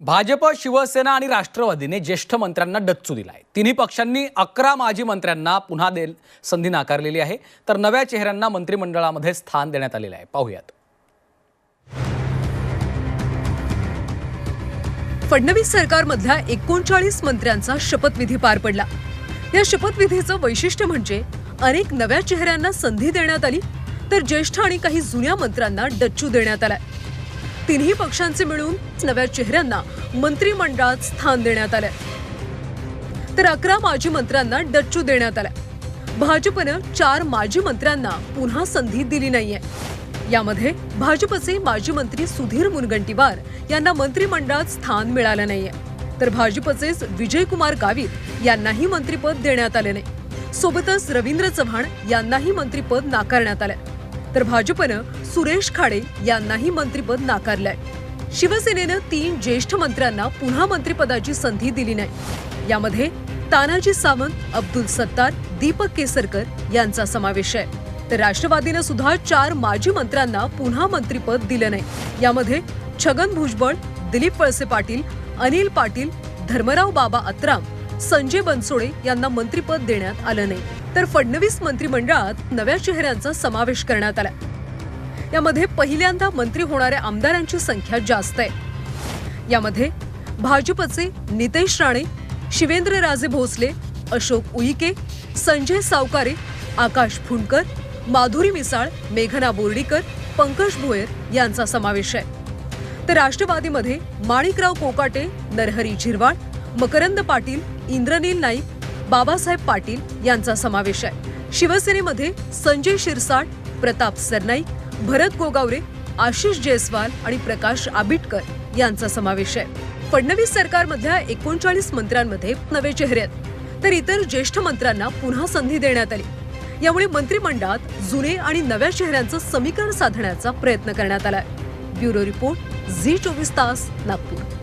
भाजप शिवसेना आणि राष्ट्रवादीने ज्येष्ठ मंत्र्यांना डच्चू दिलाय. तिन्ही पक्षांनी अकरा माजी मंत्र्यांना पुन्हा दे संधी नाकारलेली आहे. तर नव्या चेहऱ्यांना मंत्रिमंडळामध्ये स्थान देण्यात आलेलं आहे. पाहूयात. फडणवीस सरकारमधल्या एकोणचाळीस मंत्र्यांचा शपथविधी पार पडला. या शपथविधीचं वैशिष्ट्य म्हणजे अनेक नव्या चेहऱ्यांना संधी देण्यात आली तर ज्येष्ठ आणि काही जुन्या मंत्र्यांना डच्चू देण्यात आलाय. तिन्ही पक्षांचे मिळून नव्या चेहऱ्यांना मंत्रिमंडळात स्थान देण्यात आलंय. तर अकरा माजी मंत्र्यांना डच्चू देण्यात आलाय. भाजपनं चार माजी मंत्र्यांना पुन्हा संधी दिली नाहीये. यामध्ये भाजपचे माजी मंत्री सुधीर मुनगंटीवार यांना मंत्रिमंडळात स्थान मिळालं नाहीये. तर भाजपचेच विजयकुमार गावित यांनाही मंत्रिपद देण्यात आले नाही. सोबतच रवींद्र चव्हाण यांनाही मंत्रिपद नाकारण्यात आलं तर भाजपनं सुरेश खाडे यांनाही मंत्रिपद नाकारलंय. शिवसेनेनं तीन ज्येष्ठ मंत्र्यांना पुन्हा मंत्रिपदाची संधी दिली नाही. यामध्ये तानाजी सावंत अब्दुल सत्तार दीपक केसरकर यांचा समावेश आहे. तर राष्ट्रवादीनं सुद्धा चार माजी मंत्र्यांना पुन्हा मंत्रिपद दिलं नाही. यामध्ये छगन भुजबळ दिलीप वळसे पाटील अनिल पाटील धर्मराव बाबा अत्राम संजय बनसोडे यांना मंत्रिपद देण्यात आलं नाही. तर फडणवीस मंत्रिमंडळात नव्या चेहऱ्यांचा समावेश करण्यात आला यामध्ये पहिल्यांदा मंत्री होणाऱ्या आमदारांची संख्या जास्त आहे. यामध्ये भाजपचे नितेश राणे शिवेंद्रराजे भोसले अशोक उईके संजय सावकारे आकाश फुंडकर माधुरी मिसाळ मेघना बोर्डीकर पंकज भोयर यांचा समावेश आहे. तर राष्ट्रवादीमध्ये माणिकराव कोकाटे नरहरी झिरवाळ मकरंद पाटील इंद्रनील नाईक बाबासाहेब पाटील यांचा समावेश आहे. शिवसेनेमध्ये संजय शिरसाट प्रताप सरनाईक भरत गोगावरे आशिष जयस्वाल आणि प्रकाश आबिटकर यांचा समावेश आहे. फडणवीस सरकारमधल्या एकोणचाळीस मंत्र्यांमध्ये नवे चेहरे आहेत. तर इतर ज्येष्ठ मंत्र्यांना पुन्हा संधी देण्यात आली. यामुळे मंत्रिमंडळात जुने आणि नव्या चेहऱ्यांचं समीकरण साधण्याचा प्रयत्न करण्यात आलाय. ब्युरो रिपोर्ट झी चोवीस तास नागपूर.